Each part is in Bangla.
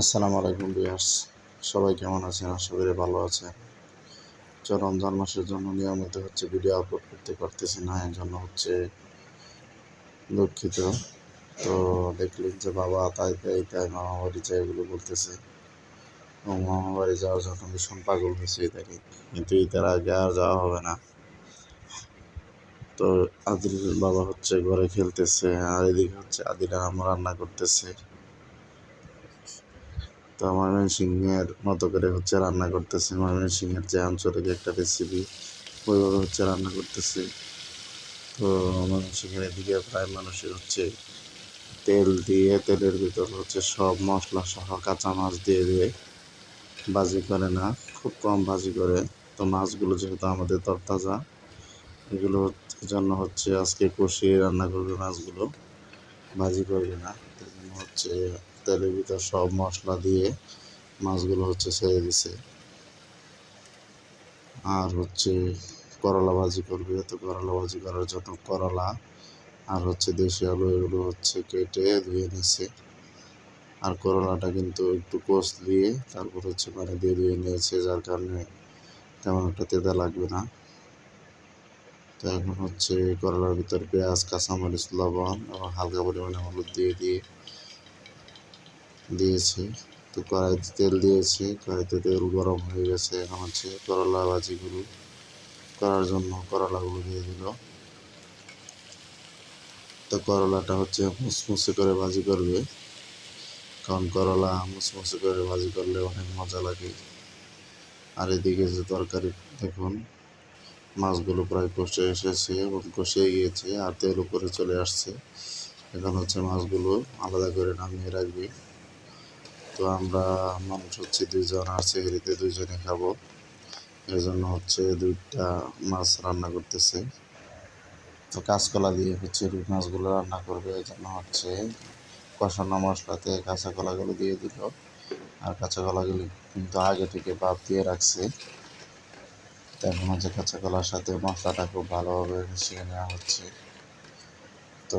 আসসালামু আলাইকুম বিয়ার্স সবাই কেমন আছেন? আশা করি ভালো আছেন। তো রমজান মাসের জন্য নিয়মিত হচ্ছে ভিডিও আপলোড করতে পারতেছি না এর জন্য হচ্ছে দুঃখিত। তো দেখলেন যে বাবা তাই তাই তাই মামা বাড়ি চাই এগুলো বলতেছে। এবং মামা বাড়ি যাওয়ার জন্য ভীষণ পাগল হয়েছে ইদানিং কিন্তু ঈদের আগে আর যাওয়া হবে না। তো আদিল বাবা হচ্ছে ঘরে খেলতেছে, আর এদিকে হচ্ছে আদিল আম্মা রান্না করতেছে। তো ময়মনসিংহের মতো করে হচ্ছে রান্না করতেছে। ময়মনসিংহের যে আঞ্চলিক একটা রেসিপি ওইভাবে হচ্ছে রান্না করতেছে। তো ময়মনসিংহের এদিকে প্রায় মানুষের হচ্ছে তেল দিয়ে, তেলের ভিতর হচ্ছে সব মশলা সহ কাঁচা মাছ দিয়ে দিয়ে ভাজি করে না, খুব কম ভাজি করে। তো মাছগুলো যেহেতু আমাদের তরতাজা, এগুলো জন্য হচ্ছে আজকে কষিয়ে রান্না করবে মাছগুলো। ভাজি করবে না হচ্ছে তেলের ভিতর সব মশলা দিয়ে মাছগুলো হচ্ছে ছেড়ে দিছে। আর হচ্ছে করলা ভাজি করবে তো করলা ভাজি করার জন্য করলা আর হচ্ছে দেশি আলু, এগুলো হচ্ছে কেটে ধুয়ে নিছে। আর করলাটা কিন্তু একটু কোষ দিয়ে তারপর হচ্ছে পানি দিয়ে ধুয়ে নিয়েছে, যার কারণে তেমন একটা তেতা লাগবে না। তো এখন হচ্ছে করলার ভিতর পেঁয়াজ, কাঁচামরিচ, লবণ এবং হালকা পরিমাণে হলুদ দিয়ে দিয়ে দিয়েছি। তো কড়াইতে তেল দিয়েছি। কড়াইতে তেল গরম হয়ে গেছে এখন হচ্ছে করলা ভাজিগুলো। করার জন্য করলাগুলো দিয়ে দিল। তো করলাটা হচ্ছে মুসমুসে করে ভাজি করবে। কারণ করলা মুসমুসে করে ভাজি করলে অনেক মজা লাগে। আর এদিকে যে তরকারি, দেখুন, মাছগুলো প্রায় কষে এসেছে এবং কষে গিয়েছে আর তেল উপরে চলে আসছে। এখন হচ্ছে মাছগুলো আলাদা করে নামিয়ে রাখবে। তো আমরা মানুষ হচ্ছে দুইজন আর সেহরিতে দুইজনে খাব। এই জন্য হচ্ছে দুইটা মাছ রান্না করতেছে। তো কাঁচকলা দিয়ে হচ্ছে রুই মাছগুলো রান্না করবে। এই জন্য হচ্ছে কষানো মশলাতে কাঁচা কলাগুলো দিয়ে দিল। আর কাঁচা কলাগুলি কিন্তু আগে থেকে বাদ দিয়ে রাখছে। এখন হচ্ছে কাঁচা কলার সাথে মশলাটা খুব ভালোভাবে মিশিয়ে নেওয়া হচ্ছে। তো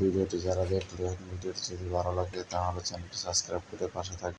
ভিডিওটি যারা দেখলেন ভিডিওটি যদি ভালো লাগে তাহলে চ্যানেলটি সাবস্ক্রাইব করে পাশে থাকবেন।